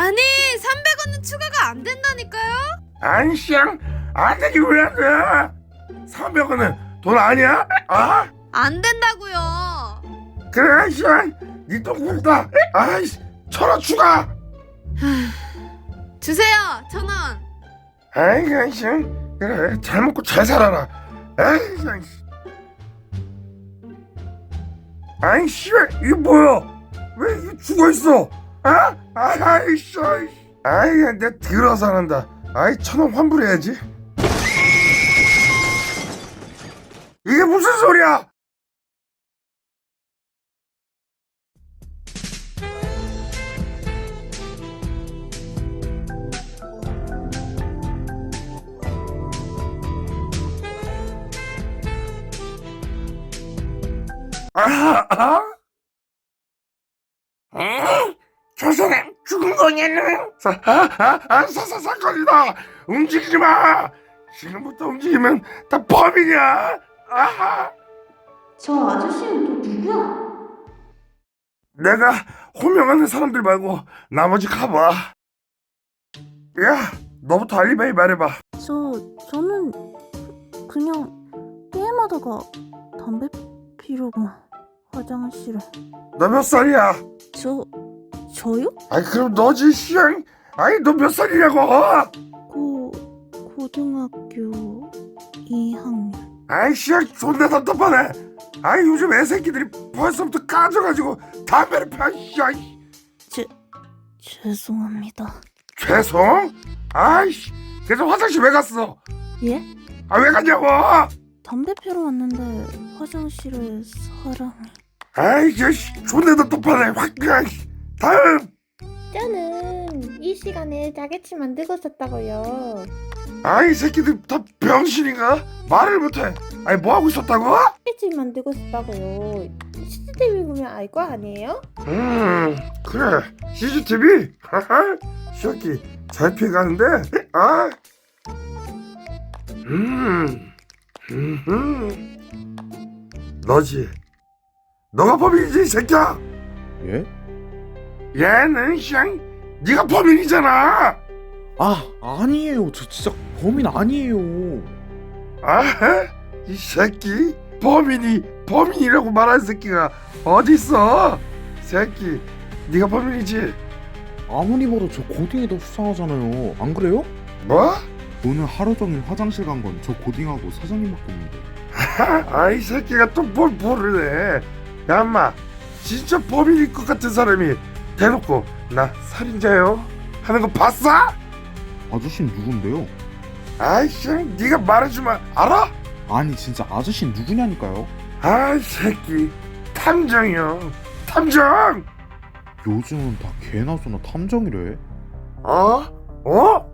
아니 300원은 추가가 안 된다니까요? 아니 씨앙 안 되기 왜 안 돼? 300원은 돈 아니야? 아 안 된다고요. 그래 씨앙 니돈 굵다 아이씨 천원 추가 주세요 천 원. 아이 씨앙 그래 잘 먹고 잘 살아라 에이 씨앙 아이 씨발 이게 뭐야 왜 이게 죽어있어 아? 아이 씨 아이 내가 들어서 한다 아이 천 원 환불해야지 이게 무슨 소리야 아, 아? 에? 저 사람 죽은 거냐는? 사, 아, 아, 아, 사, 사, 사건이다! 움직이지 마! 지금부터 움직이면 다 범인이야! 아, 저 아저씨는 또 누구야? 내가 호명하는 사람들 말고 나머지 가봐. 야, 너부터 알리바이 말해봐. 저 저는 그- 그냥 게임하다가 담배 피려고 화장실에 너 몇 살이야? 저 저요? 아이, 그럼 너지, 시영. 아이, 너 몇 살이냐고! 고 고등학교 2학년 아이, 시영, 존나 답답하네. 아이, 요즘 애새끼들이 벌써부터 까져가지고 담배를 펴, 시영. 죄송합니다 죄송? 아이씨, 그래서 화장실 왜 갔어? 예? 아, 왜 갔냐고! 담배 피러 왔는데 화장실에 사람이 아이, 저, 씨, 존나 답답하네. 확, 그냥, 씨. 다음! 저는 이 시간에 짜게치 만들고 있었다고요. 아이, 새끼들 다 병신인가? 말을 못해. 아이, 뭐 하고 있었다고? 짜게치 만들고 있었다고요. CCTV 보면 알 거 아니에요? 음, 그래. CCTV? 하하, 새끼, 잘 피해가는데? 아? 음, 음, 너지. 너가 범인이지, 이 새끼야! 예? 얘는 그냥 네가 범인이잖아. 아 아니에요 저 진짜 범인 아니에요 아, 이 새끼 범인이 범인이라고 말하는 새끼가 어디 있어? 새끼, 네가 범인이지? 아무리 봐도 저 고딩이 더 수상하잖아요 안 그래요? 뭐? 오늘 하루 종일 화장실 간 건 저 고딩하고 사장님밖에 없는데 아, 이 새끼가 또 뭘 모르네. 야, 엄마, 진짜 범인일 것 같은 사람이 대놓고 나 살인자요 하는 거 봤어? 아저씨는 누군데요? 아이씨, 네가 말해주면 알아? 아니 진짜 아저씨는 누구냐니까요 아, 이 새끼 탐정이요. 탐정. 요즘은 다 개나 소나 탐정이래 어? 어?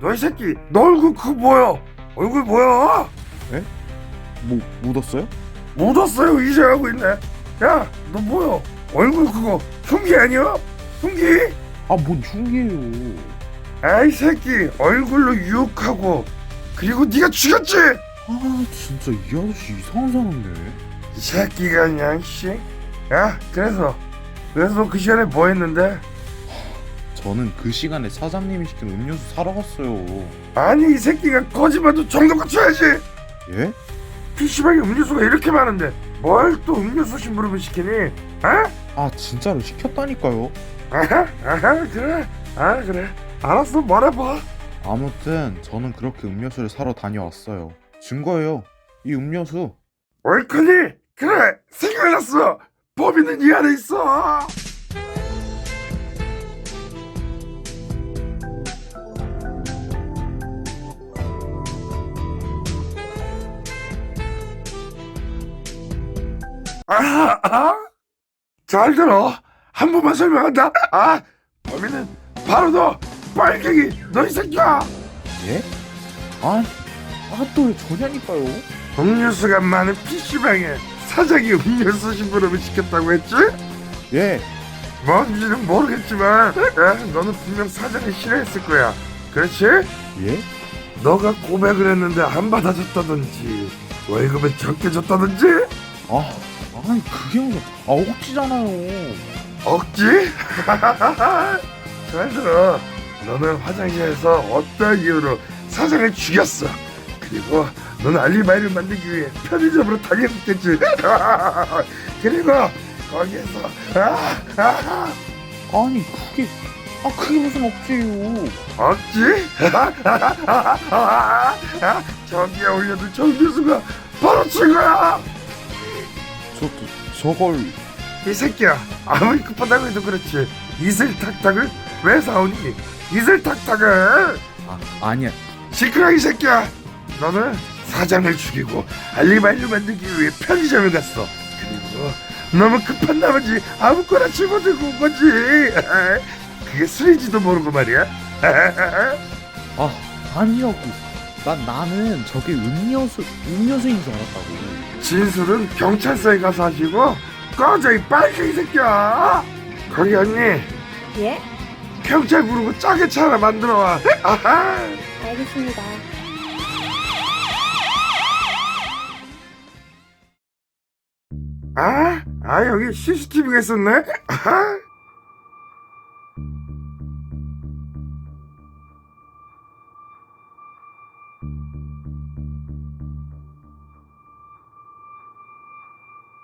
너 이 새끼, 너 얼굴 그거 뭐야? 얼굴 뭐야? 뭐 묻었어요? 묻었어요 이제 하고 있네. 야, 너 뭐야? 얼굴 그거 흉기 아니야? 흉기? 아 뭔 흉기예요 아이 새끼, 얼굴로 유혹하고 그리고 네가 죽였지? 아 진짜 이 아저씨 이상한 이 새끼가 그냥 씨. 야, 그래서 그래서 너그 시간에 뭐 했는데? 저는 그 시간에 사장님이 시킨 음료수 사러 갔어요 아니 이 새끼가 거짓말도 정도껏 쳐야지. 예? PC방에 음료수가 이렇게 많은데 뭘 또 음료수 심부름을 시키니? 아? 아 진짜로 시켰다니까요 아하, 아하, 그래. 아, 그래. 알았어, 말해봐. 아무튼 저는 그렇게 음료수를 사러 다녀왔어요. 증거예요. 이 음료수. 옳거니? 그래, 생각났어. 범인은 이 안에 있어. 아, 아? 잘 들어. 한 번만 설명한다. 아, 범인은 바로 너, 빨갱이, 너 이 새끼야. 예? 아, 아또 왜 저냐니까요? 음료수가 많은 PC방에 사장이 음료수 심부름을 시켰다고 했지? 예. 뭔지는 모르겠지만 야, 너는 분명 사장이 싫어했을 거야 그렇지? 예? 너가 고백을 했는데 안 받아줬다든지 월급을 적게 줬다든지 아, 아니 그게 아니라 아 억지잖아요. 억지? 잘 들어. 너는 화장실에서 어떤 이유로 사장을 죽였어. 그리고 넌 알리바이를 만들기 위해 편의점으로 다녔겠지. 그리고 거기에서 아, 아, 아니 그게 아 그게 무슨 억지예요? 없지? 저기에 올려둔 정 교수가 바로 친거야. 저 저걸 이 새끼야 아무리 급하다고 해도 그렇지. 이슬 탁탁을 왜 사오니? 이슬 탁탁을! 아 아니야. 시끄러 이 새끼야. 너는 사장을 죽이고 알리바이를 만들기 위해 편의점에 갔어. 그리고 너무 급한 나머지 아무거나 집어들고 온 거지. 그게 술인지도 모르고 말이야. 아 아니라고 난 나는 저게 음료수 음료수인 줄 알았다고 진술은 경찰서에 가서 하시고 꺼져 이 빨갱이 새끼야 거기 언니 예? 경찰 부르고 짜게 차 하나 만들어 와 아하 알겠습니다. 아? 아 여기 CCTV가 있었네? 아하.